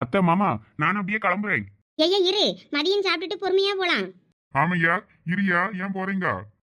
அத்தை மாமா நான் அப்படியே கிளம்புறேன். ஐயா இரு. மதியம் சாப்பிட்டுட்டு பொறுமையாக போகலாம் ஆமையா இரியா ஏன் போறீங்க?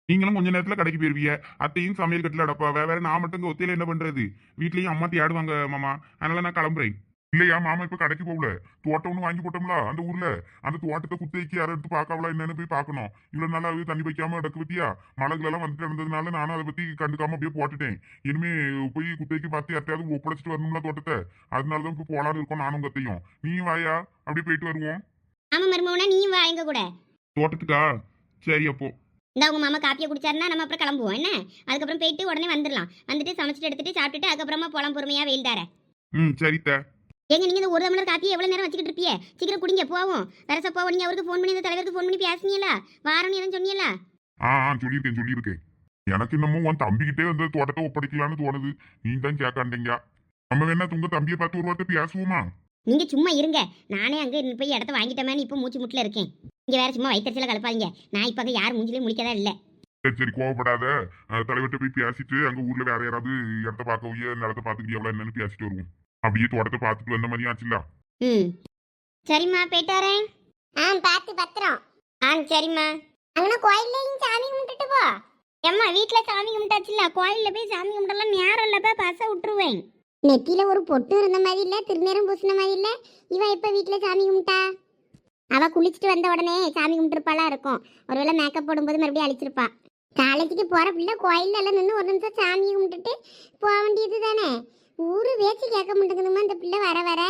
நீங்களும் கொஞ்ச நேரத்துல கடைக்கு போயிருவீங்க. அத்தையும் சமையல் கட்டில அடப்பா வேற நான் மட்டும் இங்க ஒத்தையில என்ன பண்றது? வீட்லயும் அம்மா தேடுவாங்க மாமா. அதனால நான் கிளம்புறேன். இல்லையா மாமா இப்ப கடைக்கு போகல. தோட்டம் ஒண்ணு வாங்கி போட்டோம்ல அந்த ஊர்ல. அந்த தோட்டத்தை குத்தகைக்கு யாரும் எடுத்து பார்க்கவளா என்னன்னு போய் பார்க்கணும். இவ்வளவு நாளா அது தண்ணி வைக்காம இடக்கு பத்தியா? மழைகள் எல்லாம் வந்துட்டு இருந்ததுனால நானும் அதை பத்தி கண்டுக்காம அப்படியே போட்டுட்டேன். இனிமே போய் குத்தகைக்கு பார்த்து யார்ட்டையாவது ஒப்படைச்சிட்டு வரணும்ல தோட்டத்தை. அதனாலதான் இப்ப போலான்னு இருக்கோம் நானும் கத்தையும் நீ வாயா? அப்படியே போயிட்டு வருவோம். ஆமாம் மருமவனா நீயும் வா எங்க கூட. தோட்டத்துக்கா? சரி அப்போ. இந்த உங்க மாமா காப்பியை குடிச்சாருன்னா நம்ம அப்புறம் கிளம்புவோம் என்ன? அதுக்கப்புறம் போயிட்டு உடனே வந்துடலாம். வந்துட்டு சமைச்சிட்டு எடுத்துட்டு சாப்பிட்டுட்டு அதுக்கப்புறமா போலாம் பொறுமையா வெயில் தர. ம் சரித்த. எங்க நீங்க இந்த ஒரு தமிழர் காப்பியை எவ்வளவு நேரம் வச்சுக்கிட்டு இருப்பியே? சீக்கிரம் குடிங்க போவோம். வரச போவோம். நீங்க அவருக்கு ஃபோன் பண்ணி இந்த தலைவருக்கு ஃபோன் பண்ணி பேசுனீங்களா? வாரம்னு எதுவும் சொன்னீங்களா? ஆ ஆ சொல்லியிருக்கேன் சொல்லியிருக்கேன். எனக்கு இன்னமும் உன் தம்பிக்கிட்டே வந்து தோட்டத்தை ஒப்படைக்கலான்னு தோணுது. நீ தான் கேட்காண்டீங்க. நம்ம வேணா உங்க தம்பியை பார்த்து ஒரு வார்த்தை பேசுவோமா? நீங்க சும்மா இருங்க. நானே அங்க இருந்து போய் இடத்த வாங்கிட்டோமேனு இப்போ மூச்சு முட்டில் இருக்கேன். இங்க வேற சும்மா வயிற்றுல கலப்பாதீங்க. நான் இப்போ அங்கே யார் மூஞ்சிலையும் முடிக்கதா இல்லை. சரி சரி கோவப்படாத. தலைவர்கிட்ட போய் பேசிட்டு அங்க ஊர்ல வேற யாராவது இடத்த பார்க்க நிலத்தை பார்த்துக்கிட்டு எவ்வளவு என்னன்னு பேசிட்டு வருவோம். அப்படியே தோட்டத்தை பார்த்துட்டு வந்த மாதிரி ஆச்சுல்ல ம். சரிம்மா போயிட்டாரேன் ஆ பார்த்து பத்திரம். ஆ சரிம்மா. அங்கன கோயில்லையும் சாமி கும்பிட்டுட்டு போ. ஏம்மா வீட்டில் சாமி கும்பிட்டாச்சுல்ல கோயிலில் போய் சாமி கும்பிடலாம் நேரம் இல்லை போய் பசை விட்டுருவேன். நெத்தியில ஒரு பொட்டு இருந்த மாதிரி இல்ல திருநேரம் பூசின மாதிரி இல்ல இவ இப்ப வீட்ல சாமி கும்பிட்டா? அவ குளிச்சுட்டு வந்த உடனே சாமி கும்பிட்டுருப்பாளா இருக்கும். ஒருவேளை மேக்கப் போடும்போது மறுபடியும் அழிச்சிருப்பா. காலேஜுக்கு போற பிள்ளை கோயில்ல எல்லாம் நின்று ஒரு நிமிஷம் சாமி கும்பிட்டுட்டு போக வேண்டியது தானே ஊரு வேச்சு கேட்க மாட்டேங்குதுமா அந்த பிள்ளை வர வர.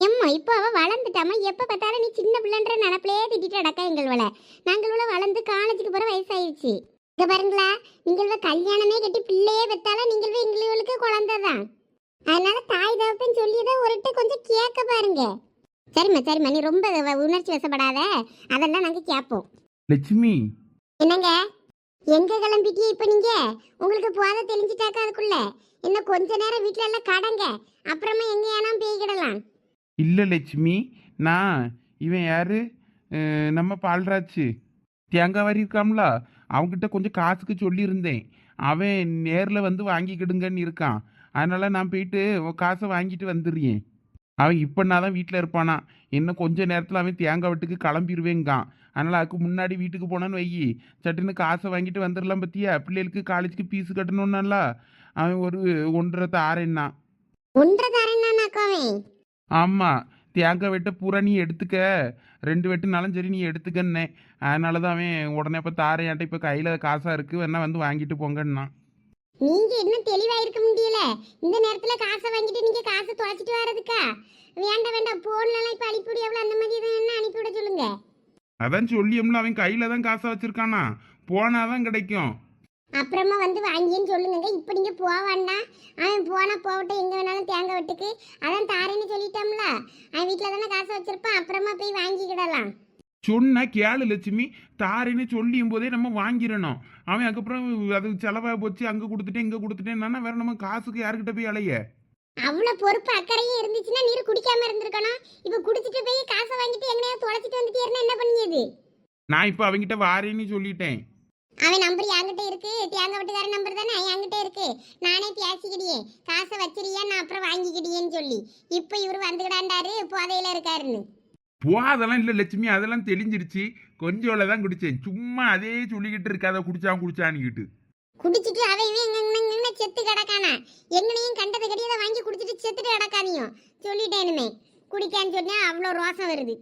எம்மா இப்போ அவ வளர்ந்துட்டாமா எப்ப பார்த்தாலும் நீ சின்ன பிள்ளைன்ற நினப்பிலே திட்டிட்டு அடக்கா எங்கள்வளை நாங்களோட வளர்ந்து காலேஜுக்கு போற வயசாயிருச்சு. இங்க பாருங்களா நீங்கள கல்யாணமே கட்டி பிள்ளையே பெத்தாலும் நீங்களே எங்களுக்கு குழந்தை தான். அதனால தாய் தகப்பன் சொல்லியதை ஒருட்டு கொஞ்சம் கேட்க பாருங்க. சரிம்மா சரிம்மா நீ ரொம்ப உணர்ச்சி வசப்படாத. அதெல்லாம் நாங்க கேட்போம். லட்சுமி. என்னங்க? எங்க கிளம்பிட்டியே இப்ப நீங்க? உங்களுக்கு போத தெளிஞ்சிட்டாக்கா அதுக்குள்ள? இன்னும் கொஞ்ச நேரம் வீட்ல எல்லாம் கடங்க. அப்புறமா எங்க ஏனா பேய்கிடலாம் இல்லை லட்சுமி நான் இவன் யாரு? அஹ், நம்ம பால்ராஜ். தேங்காய் வாரி இருக்காம்ல அவன்கிட்ட கொஞ்சம் காசுக்கு சொல்லியிருந்தேன். அவன் நேரில் வந்து வாங்கிக்கிடுங்கன்னு இருக்கான். அதனால நான் போயிட்டு காசை வாங்கிட்டு வந்துடுறேன். அவன் இப்போ நான் தான் வீட்டில் இருப்பானா? இன்னும் கொஞ்ச நேரத்தில் அவன் தேங்காய் வெட்டுக்கு கிளம்பிடுவேங்கான் அதனால் அதுக்கு முன்னாடி வீட்டுக்கு போனான்னு வையி. சட்டுன்னு காசை வாங்கிட்டு வந்துடலாம் பத்தியா? பிள்ளைகளுக்கு காலேஜுக்கு ஃபீஸ் கட்டணும்னால அவன் ஒரு ஒன்றரை தாரேன்னா. ஆமாம் தேங்காய் வெட்ட பூரா நீ எடுத்துக்க. ரெண்டு வெட்டுனாலும் சரி நீ எடுத்துக்கன்னே அதனால தான் அவன் உடனே இப்போ தாரையாட்ட இப்போ கையில் காசாக இருக்குது வேணா வந்து வாங்கிட்டு போங்கன்னா நீங்க இன்னும் தெளிவா இருக்க முடியல. இந்த நேரத்துல காசை வாங்கிட்டு நீங்க காசை தொலைச்சிட்டு வர்றதுக்கா வேண்டாம் வேண்டாம். போன்ல எல்லாம் இப்ப அனுப்பி விட அந்த மாதிரி தான் என்ன அனுப்பி விட சொல்லுங்க. அதான் சொல்லியோம்ல அவன் கையில் தான் காசை வச்சிருக்கானா? போனாதான் கிடைக்கும். அப்புறமா வந்து வாங்கின்னு சொல்லுங்க இப்ப நீங்க வேண்டாம். அவன் போனா போகட்டும் எங்க வேணாலும் தேங்காய் வெட்டுக்கு. அதான் தாரேன்னு சொல்லிட்டோம்ல. அவன் வீட்டுல தானே காசை வச்சிருப்பான். அப்புறமா போய் வாங்கிக்கிடலாம். சொன்னா கேளு லட்சுமி தாரேன்னு சொல்லியும் போதே நம்ம வாங்கிடணும். அவன் அதுக்கப்புறம் அது செலவாக போச்சு அங்கே கொடுத்துட்டேன் இங்கே கொடுத்துட்டேன்னா வேற நம்ம காசுக்கு யாருக்கிட்ட போய் அலைய? அவ்வளவு பொறுப்பு அக்கறையும் இருந்துச்சுன்னா நீர் குடிக்காம இருந்திருக்கணும். இப்ப குடிச்சிட்டு போய் காசை வாங்கிட்டு எங்கனையாவது தொலைச்சிட்டு வந்துட்டேன்னா என்ன பண்ணியது? நான் இப்போ அவன்கிட்ட வாரேன்னு சொல்லிட்டேன். அவன் நம்பர் என்கிட்ட இருக்கு. தேங்காய் வெட்டுக்கார நம்பர் தானே? என்கிட்ட இருக்கு. நானே பேசிக்கிடியே. காசை வச்சிரியா நான் அப்புறம் வாங்கிக்கிடியேன்னு சொல்லி. இப்போ இவர் வந்துக்கிடாண்டாரு போதையில இருக்காருன்னு. போ அதெல்லாம் இல்லை லட்சுமி அதெல்லாம் தெளிஞ்சிருச்சு. கொஞ்சோல தான் குடிச்சேன் சும்மா அதே சொல்லிக்கிட்டு இருக்காத குடிச்சான் குடிச்சான்னுக்கிட்டு. குடிச்சிட்டு அவன் இவன் செத்து கிடக்கானா? எங்கனையும் கண்டதை கடியதை வாங்கி குடிச்சிட்டு செத்துட்டு கிடக்கானியும் சொல்லிட்டேனுமே. குடிக்கான்னு சொன்னா அவ்வளோ ரோசம் வருது.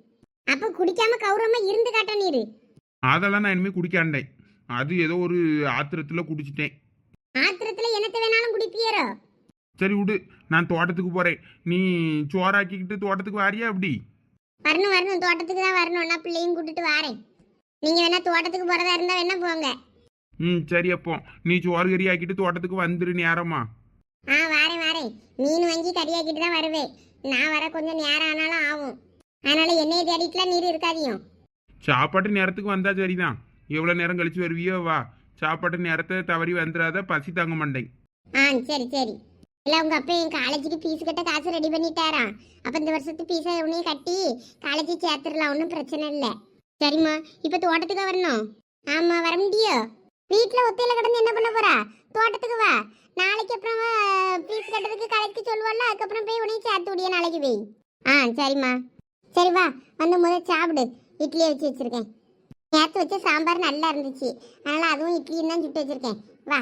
அப்போ குடிக்காம கௌரவமா இருந்து காட்ட நீரு. அதெல்லாம் நான் இனிமேல் குடிக்காண்டேன் அது ஏதோ ஒரு ஆத்திரத்தில் குடிச்சிட்டேன். ஆத்திரத்துல என்னத்தை வேணாலும் குடிப்பியரோ சரி விடு. நான் தோட்டத்துக்கு போகிறேன் நீ சோறாக்கிக்கிட்டு தோட்டத்துக்கு வாரியா அப்படி? வரணும் வரணும். தோட்டத்துக்கு தான் வரணும். நான் பிள்ளையும் கூட்டிட்டு வரேன். நீங்க வேணா தோட்டத்துக்கு போறதா இருந்தா வேணா போங்க. ம் சரி அப்போ. நீ சோறு கறி ஆக்கிட்டு தோட்டத்துக்கு வந்துரு நேரமா. ஆ வாரேன் வாரேன். மீன் வாங்கி கறியாக்கிட்டு தான் வருவேன். நான் வர கொஞ்சம் நேரம் ஆனாலும் ஆகும். அதனால என்னைய தேடிட்டுலாம் நீர் இருக்காதியும். சாப்பாட்டு நேரத்துக்கு வந்தா சரிதான். எவ்வளோ நேரம் கழிச்சு வருவியோ வா. சாப்பாட்டு நேரத்தை தவறி வந்துடாத பசி தாங்க மாட்டேன். ஆ சரி சரி. இல்லை உங்க அப்பா என் காலேஜுக்கு ஃபீஸ் கட்ட காசு ரெடி பண்ணிட்டாராம் அப்போ இந்த வருஷத்து ஃபீஸை உன்னையும் கட்டி காலேஜுக்கு சேர்த்துடலாம் ஒன்றும் பிரச்சனை இல்லை. சரிம்மா இப்போ தோட்டத்துக்கு வரணும்? ஆமாம் வர முடியும். வீட்டில் ஒத்தையில் கிடந்து என்ன பண்ண போறா? தோட்டத்துக்கு வா. நாளைக்கு அப்புறம் ஃபீஸ் கட்டுறதுக்கு காலேஜுக்கு சொல்லுவாள்ல அதுக்கப்புறம் போய் உடனே சேர்த்து விடிய நாளைக்கு போய். ஆ சரிம்மா. சரி வா. வந்து முதல் சாப்பிடு. இட்லியை வச்சு வச்சிருக்கேன். நேற்று வச்ச சாம்பார் நல்லா இருந்துச்சு. அதனால அதுவும் இட்லியும் தான் சுட்டு வச்சிருக்கேன். வா.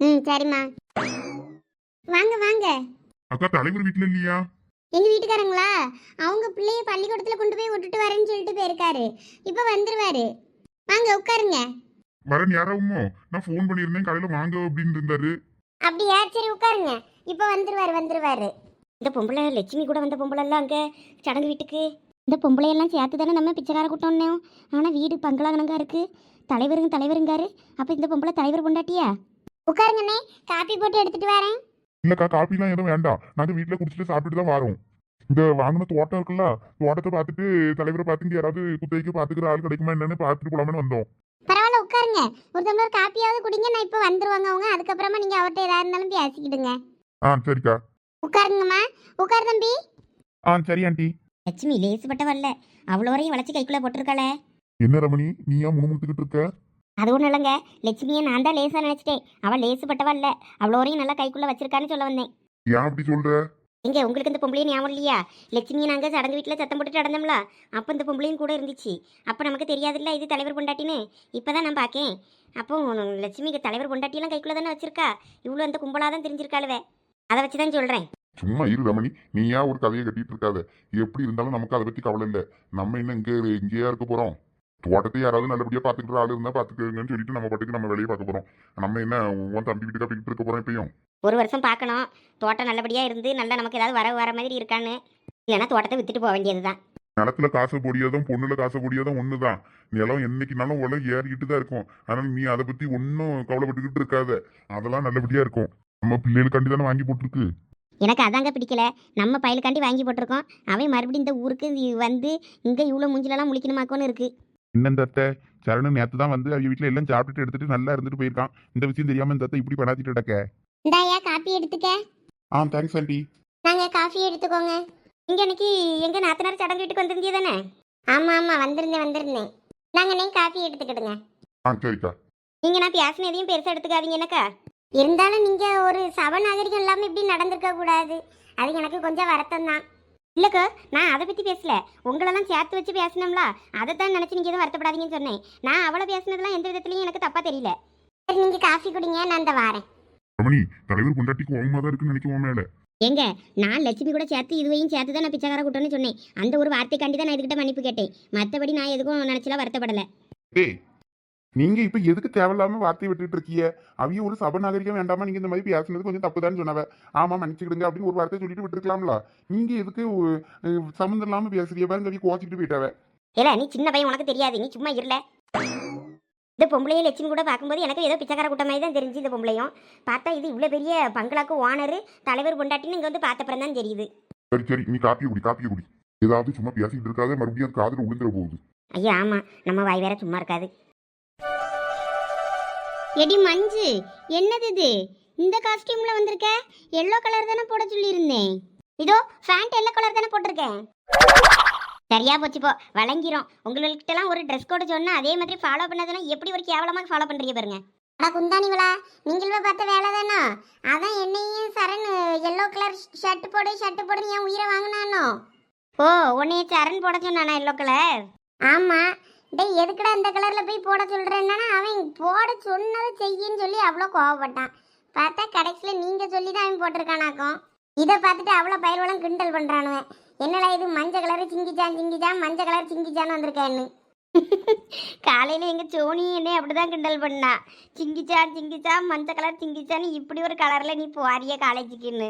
ம் சரிம்மா. வாங்க வாங்க. அக்கா தலைவர் வீட்டுல இல்லையா? எங்க வீட்டுக்காரங்களா? அவங்க பிள்ளைய பள்ளிக்கூடத்துல கொண்டு போய் விட்டுட்டு வரேன்னு சொல்லிட்டு போயிருக்காரு. இப்போ வந்துருவாரு. வாங்க உட்காருங்க. வர நேரமுமோ நான் ஃபோன் பண்ணியிருந்தேன் காலையில வாங்க அப்படின்னு இருந்தாரு. அப்படியா? சரி உட்காருங்க. இப்போ வந்துருவாரு வந்துருவாரு. இந்த பொம்பளை லட்சுமி கூட வந்த பொம்பளை எல்லாம் அங்கே சடங்கு வீட்டுக்கு. இந்த பொம்பளை எல்லாம் சேர்த்து தானே நம்ம பிச்சைக்கார கூட்டம்னே. ஆனால் வீடு பங்களாகனங்கா இருக்கு. தலைவருங்க தலைவருங்காரு. அப்போ இந்த பொம்பளை தலைவர் பொண்டாட்டியா? உட்காருங்கண்ணே. காப்பி போட்டு எடுத்துட்டு வரேன். இல்லக்கா காப்பிலாம் எதுவும் வேண்டாம். நாங்க வீட்டுல குடிச்சிட்டு சாப்பிட்டுட்டு தான் வரோம். இந்த வாங்கின தோட்டம் இருக்குல்ல தோட்டத்தை பார்த்துட்டு தலைவரை பார்த்துட்டு யாராவது குத்தகைக்கு பாத்துக்கிற ஆள் கிடைக்குமா என்னன்னு பார்த்துட்டு போலாமனு வந்தோம். பரவாயில்ல உட்காருங்க. ஒரு டம்ளர் காப்பியாவது குடிங்க நான் இப்போ வந்துருவாங்க அவங்க. அதுக்கப்புறமா நீங்க அவர்கிட்ட ஏதா இருந்தாலும் பேசிக்கிடுங்க. ஆ சரிக்கா. உட்காருங்கம்மா. உட்காரு தம்பி. ஆ சரி ஆண்டி. லட்சுமி லேசுப்பட்ட வரல அவ்வளோ வரையும் வளைச்சி கைக்குள்ளே போட்டிருக்காளே. என்ன ரமணி நீ ஏன் முணுமுணுத்துக்கிட்டு இருக்க? அது ஒன்றும் இல்லைங்க. லட்சுமியை நான் தான் லேசாக நினச்சிட்டேன். அவள் லேசுப்பட்டவா இல்லை அவ்வளோ வரையும் நல்லா கைக்குள்ளே வச்சிருக்கான்னு சொல்ல வந்தேன். ஏன் அப்படி சொல்ற? எங்க உங்களுக்கு இந்த பொம்பளையும் ஞாபகம் இல்லையா? லட்சுமியை நாங்கள் சடங்கு வீட்டில் சத்தம் போட்டுட்டு நடந்தோம்ல. அப்போ இந்த பொம்பளையும் கூட இருந்துச்சு. அப்போ நமக்கு தெரியாதுல்ல இது தலைவர் பொண்டாட்டின்னு. இப்போ தான் நான் பார்க்கேன் அப்போ லட்சுமிக்கு தலைவர் பொண்டாட்டியெல்லாம் கைக்குள்ளே தானே வச்சிருக்கா? இவ்வளோ அந்த கும்பலாக தான் தெரிஞ்சிருக்காளுவே. அதை வச்சு தான் சொல்கிறேன் சும்மா இரு ரமணி. நீ ஏன் ஒரு கதையை கட்டிட்டு இருக்காத. எப்படி இருந்தாலும் நமக்கு அதை பத்தி கவலை இல்லை. நம்ம என்ன இங்கே இங்கேயா இருக்க போறோம். தோட்டத்தை யாராவது நல்லபடியா பாத்துக்கிற ஆள் இருந்தா பாத்துக்கங்கன்னு சொல்லிட்டு நம்ம பாட்டுக்கு நம்ம வேலையை பார்க்க போறோம். நம்ம என்ன உன் தம்பி வீட்டுக்கு போய்கிட்டு இருக்க போறோம் இப்பயும்? ஒரு வருஷம் பார்க்கணும். தோட்டம் நல்லபடியாக இருந்து நல்லா நமக்கு ஏதாவது வர வர மாதிரி இருக்கான்னு. இல்லைன்னா தோட்டத்தை வித்துட்டு போக வேண்டியது தான் நிலத்துல காசு பொடியதும் பொண்ணுல காசு பொடியதும் ஒண்ணுதான். நிலம் என்னைக்குனாலும் உலக ஏறிக்கிட்டு தான் இருக்கும். அதனால நீ அதை பத்தி ஒன்னும் கவலைப்பட்டுக்கிட்டு இருக்காத. அதெல்லாம் நல்லபடியா இருக்கும். நம்ம பிள்ளைகளுக்காண்டி தானே வாங்கி போட்டிருக்கு? எனக்கு அதாங்க பிடிக்கல. நம்ம பயலுக்காண்டி வாங்கி போட்டிருக்கோம். அவன் மறுபடியும் இந்த ஊருக்கு வந்து இங்கே இவ்வளோ மூஞ்சிலலாம் முழிக்கணுமாக்கோன்னு இருக்குது அத்தை சரணன் நேத்து தான் வந்து அவங்க வீட்டுல எல்லாம் சாப்பிட்டுட்டு எடுத்துட்டு நல்லா இருந்துட்டு போயிருக்கான். இந்த விஷயம் தெரியாம இந்த அத்தை இப்படி பண்ணாத்திட்டு கிடக்க. இந்தாயா காப்பி எடுத்துக்க. ஆ தேங்க்ஸ் ஆண்டி நாங்க காஃபி எடுத்துக்கோங்க. இங்கே அன்னைக்கு எங்கள் நாத்தனார் சடங்கு வீட்டுக்கு வந்திருந்தே தானே? ஆமா ஆமா வந்திருந்தேன் வந்திருந்தேன். நாங்க நீ காஃபி எடுத்துக்கிடுங்க. ஆ சரிக்கா. நீங்க நான் பேசின எதையும் பெருசா எடுத்துக்காதீங்க என்னக்கா? இருந்தாலும் நீங்க ஒரு சபநாகரிகம் இல்லாம இப்படி நடந்திருக்க கூடாது. அது எனக்கு கொஞ்சம் வருத்தம் தான் இல்லக்கா நான் அதை பத்தி பேசல. உங்களெல்லாம் சேர்த்து வச்சு பேசினோம்ல அதை தான் நினைச்சு நீங்க எதுவும் வருத்தப்படாதீங்கன்னு சொன்னேன். நான் அவளை பேசினதெல்லாம் எந்த விதத்துலயும் எனக்கு தப்பா தெரியல. சரி நீங்க காஃபி குடிங்க நான் இந்த வாரேன். ரமணி தலைவர் பொண்டாட்டிக்கு ஓங்கமா தான் இருக்குன்னு நினைக்குவோம் மேல. ஏங்க நான் லட்சுமி கூட சேர்த்து இதுவையும் சேர்த்து தான் நான் பிச்சைக்கார கூட்டம்னு சொன்னேன். அந்த ஒரு வார்த்தைக்காண்டி தான் நான் இதுகிட்ட மன்னிப்பு கேட்டேன். மற்றபடி நான் எதுக்கும் நினைச்சலாம் வருத்தப்படல. நீங்க இப்ப எதுக்கு தேவையில்லாம வார்த்தை விட்டுட்டு இருக்கீங்க? அவிய ஒரு சபநாகரிகம் வேண்டாமா? நீங்க இந்த மாதிரி பேசுனது கொஞ்சம் தப்புதான்னு சொன்னவ. ஆமா மன்னிச்சுக்கிடுங்க அப்படின்னு ஒரு வார்த்தை சொல்லிட்டு விட்டுருக்கலாம்ல. நீங்க எதுக்கு சம்மந்தம் இல்லாம பேசுறீங்க? பாருங்க அவிய கோச்சிட்டு போயிட்டாவ. இல்ல நீ சின்ன பையன் உனக்கு தெரியாது. நீ சும்மா இருல இந்த பொம்பளையும் லட்சுமி கூட பார்க்கும்போது எனக்கு ஏதோ பிச்சைக்கார கூட்டம் மாதிரி தான் தெரிஞ்சு இந்த பொம்பளையும். பார்த்தா இது இவ்வளோ பெரிய பங்களாக்கு ஓனர் தலைவர் பொண்டாட்டின்னு இங்கே வந்து பார்த்தப்பறம் தான் தெரியுது. சரி சரி. நீ காப்பி குடி காப்பி குடி. ஏதாவது சும்மா பேசிட்டு இருக்காத மறுபடியும் காதுல விழுந்துற போகுது. ஐயா ஆமாம் நம்ம வாய் வேற சும்மா இருக்காது. எடி மஞ்சு என்னது இது? இந்த காஸ்டியூம்ல வந்திருக்க? எல்லோ கலர் தானே போட சொல்லியிருந்தேன். இதோ ஃபேண்ட் எல்லோ கலர் தானே போட்டிருக்கேன் சரியா போச்சு போ வழங்கிரும். உங்கள்கிட்டலாம் ஒரு ட்ரெஸ் கோடு சொன்னா அதே மாதிரி ஃபாலோ பண்ணதெல்லாம் எப்படி ஒரு கேவலமாக ஃபாலோ பண்றீங்க பாருங்க. அட குந்தானிவளா நீங்களே பார்த்த வேலை தானா? அதான் என்னையும் சரண் எல்லோ கலர் ஷர்ட் போடு ஷர்ட் போடுன்னு என் உயிரை வாங்கினானோ? ஓ உன்னைய சரண் போட சொன்னானா எல்லோ கலர் ஆமாம் டேய் எதுக்குடா இந்த கலரில் போய் போட சொல்கிறேன்னா அவன் போட சொன்னதை செய்யின்னு சொல்லி அவ்வளோ கோவப்பட்டான். பார்த்தா கடைசியில் நீங்கள் சொல்லி தான் அவன் போட்டிருக்கானாக்கும். இதை பார்த்துட்டு அவ்வளோ பயிர்வளம் கிண்டல் பண்ணுறானுவன் என்னடா இது மஞ்சள் கலர் சிங்கிச்சான் சிங்கிச்சான் மஞ்சள் கலர் சிங்கிச்சான்னு வந்திருக்கேன்னு. காலையில் எங்கள் சோனி அப்படி தான் கிண்டல் பண்ணா. சிங்கிச்சா சிங்கிச்சா மஞ்சள் கலர் சிங்கிச்சான்னு இப்படி ஒரு கலரில் நீ போறிய காலேஜுக்குன்னு?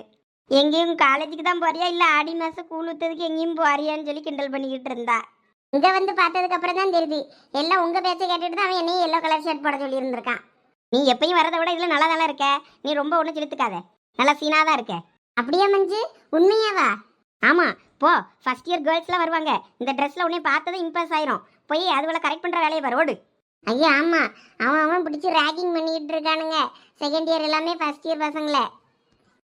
எங்கேயும் காலேஜுக்கு தான் போறியா? இல்லை ஆடி மாதம் கூழ் ஊற்றுறதுக்கு எங்கேயும் போறியான்னு சொல்லி கிண்டல் பண்ணிக்கிட்டு இருந்தா. இங்கே வந்து பார்த்ததுக்கு அப்புறம் தான் தெரியுது. எல்லாம் உங்க பேச்சை கேட்டுட்டு தான் அவன் என்னையும் எல்லோ கலர் ஷர்ட் போட சொல்லி இருந்திருக்கான் நீ எப்பயும் வரதை விட இதுல நல்லா தானே இருக்க? நீ ரொம்ப ஒன்றும் செலுத்துக்காத நல்லா சீனாக தான் இருக்க. அப்படியே மஞ்சு? உண்மையாவா? ஆமாம் போ. ஃபர்ஸ்ட் இயர் கேர்ள்ஸ்லாம் வருவாங்க. இந்த ட்ரெஸ்ஸில் உடனே பார்த்ததும் இம்ப்ரெஸ் ஆயிரும். போய் அதுவளை கரெக்ட் பண்ணுற வேலையை வரோடு ஐயா ஆமாம் அவன் அவன் பிடிச்சி ரேக்கிங் பண்ணிட்டு இருக்கானுங்க. செகண்ட் இயர் எல்லாமே ஃபர்ஸ்ட் இயர் பசங்களை.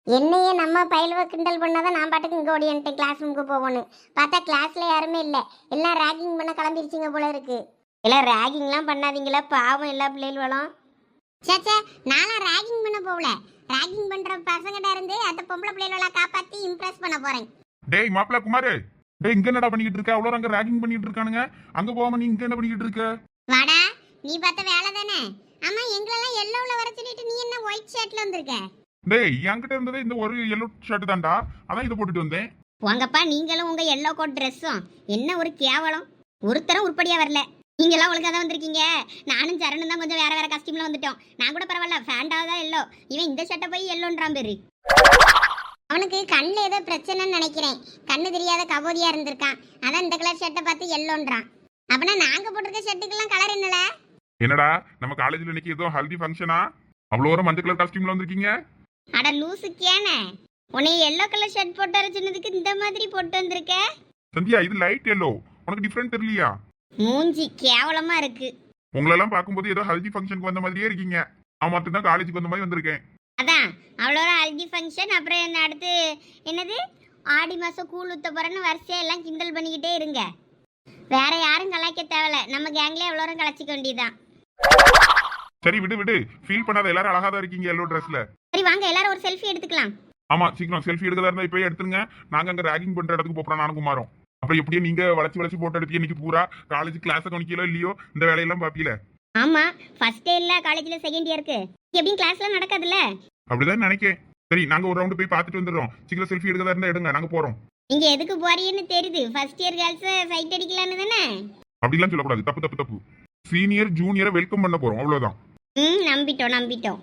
என்னையே நம்ம பயிலுவ கிண்டல் பண்ணாதான் நான் பாட்டுக்கு இங்கே ஓடியன்ட்டேன் கிளாஸ் ரூமுக்கு போகணும். பார்த்தா கிளாஸ்ல யாருமே இல்லை. எல்லாம் ரேக்கிங் பண்ண கிளம்பிருச்சுங்க போல இருக்கு. எல்லாம் ரேகிங்லாம் பண்ணாதீங்களா? பாவம் எல்லா பிள்ளைகளும். சேச்சே நானும் ரேக்கிங் பண்ண போகல. ரேக்கிங் பண்ற பசங்கிட்ட இருந்து அந்த பொம்பளை பிள்ளைகள காப்பாத்தி இம்ப்ரெஸ் பண்ண போறேன். டேய் மாப்பிள்ள குமாரு. டேய் இங்க என்னடா பண்ணிட்டு இருக்க? அவ்வளோ அங்க ரேகிங் பண்ணிட்டு இருக்கானுங்க. அங்க போகாம நீ இங்க என்ன பண்ணிட்டு இருக்க? வாடா நீ பார்த்த வேலை தானே? ஆமா எங்களெல்லாம் எல்லோவில் வர சொல்லிட்டு நீ என்ன ஒயிட் ஷர்ட்ல வந்திருக்க? டேய் என்கிட்ட இருந்ததே இந்த ஒரு எல்லோ ஷர்ட் தான்டா. அதான் இதை போட்டுட்டு வந்தேன். உங்கப்பா நீங்களும் உங்க எல்லோ கோட் ட்ரெஸ்ஸும் என்ன ஒரு கேவலம்? ஒருத்தரும் உருப்படியா வரல. நீங்களாம் ஒழுங்கா தான் வந்திருக்கீங்க. நானும் சரணும் தான் கொஞ்சம் வேற வேற கஸ்டியூம்ல வந்துட்டோம். நான் கூட பரவாயில்ல ஃபேண்டாக தான் எல்லோ இவன் இந்த ஷர்ட்டை போய் எல்லோன்றான் பேரு. அவனுக்கு கண்ணில் ஏதோ பிரச்சனைன்னு நினைக்கிறேன். கண்ணு தெரியாத கபோதியா இருந்திருக்கான். அதான் இந்த கலர் ஷர்ட்டை பார்த்து எல்லோன்றான் அப்பனா நாங்க போட்டிருக்க ஷர்ட்டுக்கெல்லாம் கலர் என்னல? என்னடா நம்ம காலேஜ்ல இன்னைக்கு ஏதோ ஹல்தி ஃபங்க்ஷனா அவ்வளோ ஒரு மஞ்சள் கலர் காஸ்டியூம்ல வந்திருக்கீங்க? அட லூசு கேனே உன்னை எல்லோ கலர் ஷர்ட் போட்டு வர சொன்னதுக்கு இந்த மாதிரி போட்டு வந்திருக்க? சந்தியா இது லைட் எல்லோ உனக்கு டிஃப்ரெண்ட் தெரியலையா? மூஞ்சி கேவலமா இருக்கு. உங்களெல்லாம் பார்க்கும்போது ஏதோ ஹல்தி ஃபங்க்ஷனுக்கு வந்த மாதிரியே இருக்கீங்க. நான் மட்டும் தான் காலேஜுக்கு வந்த மாதிரி வந்திருக்கேன். அதான் அவ்வளோ ஹல்தி ஃபங்க்ஷன் அப்புறம் என்ன அடுத்து என்னது? ஆடி மாதம் கூழ் ஊத்த போகிறேன்னு வரிசையாக எல்லாம் கிண்டல் பண்ணிக்கிட்டே இருங்க. வேற யாரும் கலாய்க்க தேவையில்ல. நம்ம கேங்லேயே எவ்வளோ கலாய்ச்சிக்க வேண்டியதுதான். சரி விடு விடு. ஃபீல் பண்ணாத எல்லாரும் அழகா தான் இருக்கீங்க எல்லோ ட்ரெஸ்ல சரி வாங்க எல்லாரும் ஒரு செல்ஃபி எடுத்துக்கலாம். ஆமா சீக்கிரம் செல்ஃபி எடுக்கதா இருந்தா இப்பயே எடுத்துருங்க. நாங்க அங்க ரேகிங் பண்ற இடத்துக்கு போறோம் நானும் குமாரம். அப்புறம் எப்படியும் நீங்க வளைச்சு வளைச்சு போட்டோ எடுத்து இன்னைக்கு பூரா. காலேஜ் கிளாஸ் கவனிக்கலோ இல்லையோ இந்த வேலையெல்லாம் பாப்பீல. ஆமாம் ஃபர்ஸ்டே இல்லை காலேஜில் செகண்ட் இயருக்கு எப்படியும் கிளாஸ்லாம் நடக்காதுல்ல? அப்படிதான் நினைக்கேன். சரி நாங்க ஒரு ரவுண்டு போய் பார்த்துட்டு வந்துடுறோம். சீக்கிரம் செல்ஃபி எடுக்கதா இருந்தா எடுங்க நாங்க போறோம். நீங்கள் எதுக்கு போறீங்கன்னு தெரியுது. ஃபர்ஸ்ட் இயர் கேர்ள்ஸை சைட் அடிக்கலான்னு தானே? அப்படிலாம் சொல்லக்கூடாது. தப்பு தப்பு தப்பு. சீனியர் ஜூனியரை வெல்கம் பண்ண போறோம் அவ்வளவுதான். ம் நம்பிட்டோம் நம்பிட்டோம்.